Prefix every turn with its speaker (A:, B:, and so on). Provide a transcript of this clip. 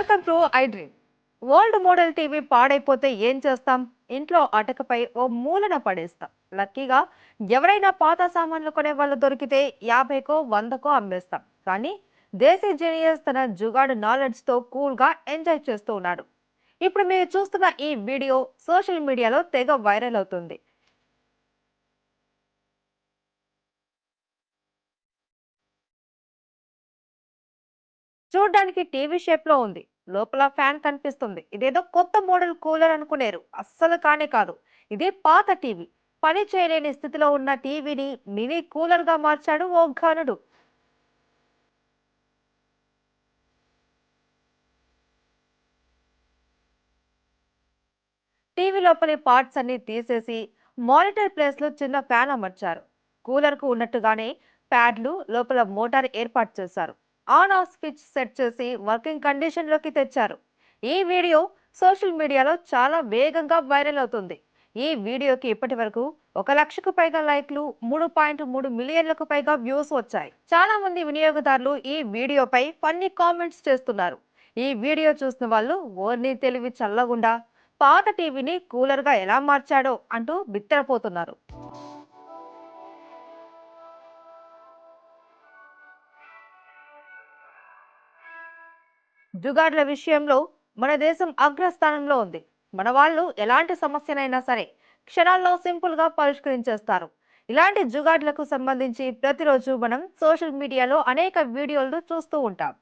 A: Welcome to I dream world model TV పాడైపోతే ఏం చేస్తాం? ఇంట్లో అటకపై ఓ మూలన పడేస్తాం. లక్కీగా ఎవరైనా పాత సామాన్లు కొనే వాళ్ళు దొరికితే యాభైకో వందకో అమ్మేస్తాం. కానీ దేశీ జీనియస్ తన జుగాడు నాలెడ్జ్తో కూల్గా ఎంజాయ్ చేస్తూ ఉన్నాడు. ఇప్పుడు మీరు చూస్తున్న ఈ వీడియో సోషల్ మీడియాలో తెగ వైరల్ అవుతుంది. చూడ్డానికి టీవీ షేప్లో ఉంది. లోపల ఫ్యాన్ కనిపిస్తుంది. ఇదేదో కొత్త మోడల్ కూలర్ అనుకునేరు. అస్సలు కానే కాదు. ఇది పాత టీవీ. పని చేయలేని స్థితిలో ఉన్న టీవీని మినీ కూలర్గా మార్చాడు ఓ ఘనుడు. టీవీ లోపలి పార్ట్స్ అన్ని తీసేసి మానిటర్ ప్లేస్లో చిన్న ఫ్యాన్ అమర్చారు. కూలర్కు ఉన్నట్టుగానే ప్యాడ్లు లోపల మోటార్ ఏర్పాటు చేశారు. ఆన్ ఆఫ్ స్విచ్ సెట్ చేసి వర్కింగ్ కండిషన్లోకి తెచ్చారు. ఈ వీడియో సోషల్ మీడియాలో చాలా వేగంగా వైరల్ అవుతుంది. ఈ వీడియోకి ఇప్పటి వరకు ఒక లక్షకు పైగా లైక్లు మూడు పాయింట్ మూడు మిలియన్లకు పైగా వ్యూస్ వచ్చాయి. చాలా మంది వినియోగదారులు ఈ వీడియోపై ఫన్నీ కామెంట్స్ చేస్తున్నారు. ఈ వీడియో చూసిన వాళ్ళు ఓర్ని తెలివి చల్లగుండా పాత టీవీని కూలర్గా ఎలా మార్చాడో అంటూ బిత్తరపోతున్నారు. జుగాడ్ల విషయంలో మన దేశం అగ్రస్థానంలో ఉంది. మన వాళ్ళు ఎలాంటి సమస్యనైనా సరే క్షణాల్లో సింపుల్గా పరిష్కరించేస్తారు. ఇలాంటి జుగాడ్లకు సంబంధించి ప్రతిరోజు మనం సోషల్ మీడియాలో అనేక వీడియోలను చూస్తూ ఉంటాం.